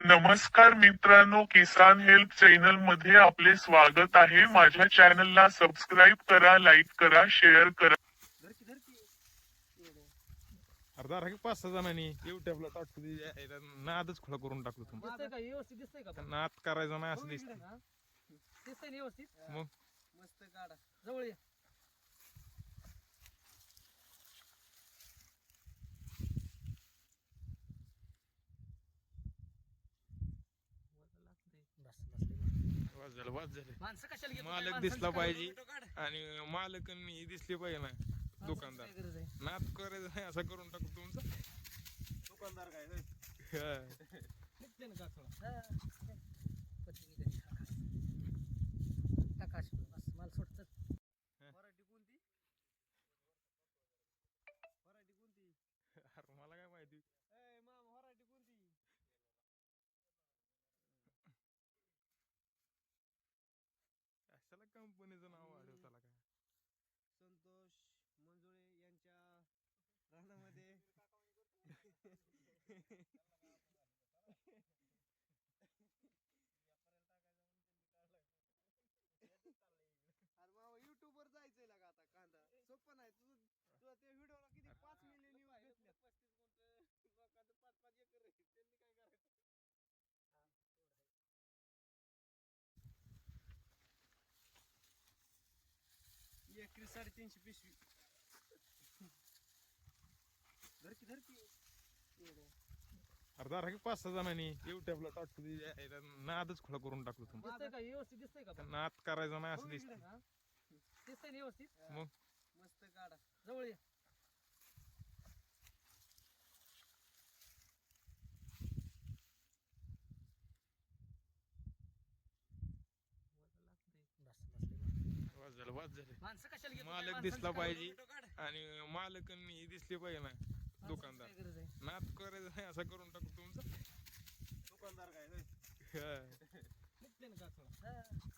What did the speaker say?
नमस्कार मित्रांनो किसान हेल्प चॅनलमध्ये आपले स्वागत आहे. माझ्या चॅनलला सबस्क्राईब करा लाईक करा शेअर करा. अर्धा राखी पाच सहा जणांनी युट्यूबला टाकतो ते नादच खुला करून टाकलो तुम्ही. दिसतंय का? व्यवस्थित दिसतंय का पण? नाद करायचा नाही असं दिसत? दिसतंय. ना व्यवस्थित? मग? मस्त काढा जवळ ये. वाज झालं वाज झालं माणसं कशाला घेतो? मालक दिसला पाहिजे. काढ. आणि मालक आणि दिसले पाहिजे ना दुकानदार काय गरज आहे? करायचं नाही असं करून टाकू तुमचं दुकानदार काय हा. निघते ना. हा. पत्नी. अरे मामा युट्यूब वर जायचंय लागा आता कांदा. सोपं नाही. तुझं तुझं त्या व्हिडिओला किती पाच मिलियन व्ह्यूज भेटले पस्तीस गुंठ. लोकांचं पाच पाच एकर आहे. त्यांनी काय करायचं? एकरी साडेतीनशे पिशवी. धरकी धरकी अर्धा राखी पाच सहा जणांनी युट्यूबला टाकतो नादच खुला करून टाकलो तुम्ही दिसतंय का व्यवस्थित दिसतंय का पण? नाद करायचा नाही असं दिसत हा? दिसतंय ना व्यवस्थित मग मस्त काढा जवळ ये बस, बस. वाज झालं वाज झालं माणसं कशाला घेतो? काय मालक दिसला पाहिजे. फोटो काढ. आणि मालक आणि दिसले पाहिजे ना दुकानदार? नाद करायचं नाही असं करून टाकू तुमचं दुकानदार काय? हा. निघते ना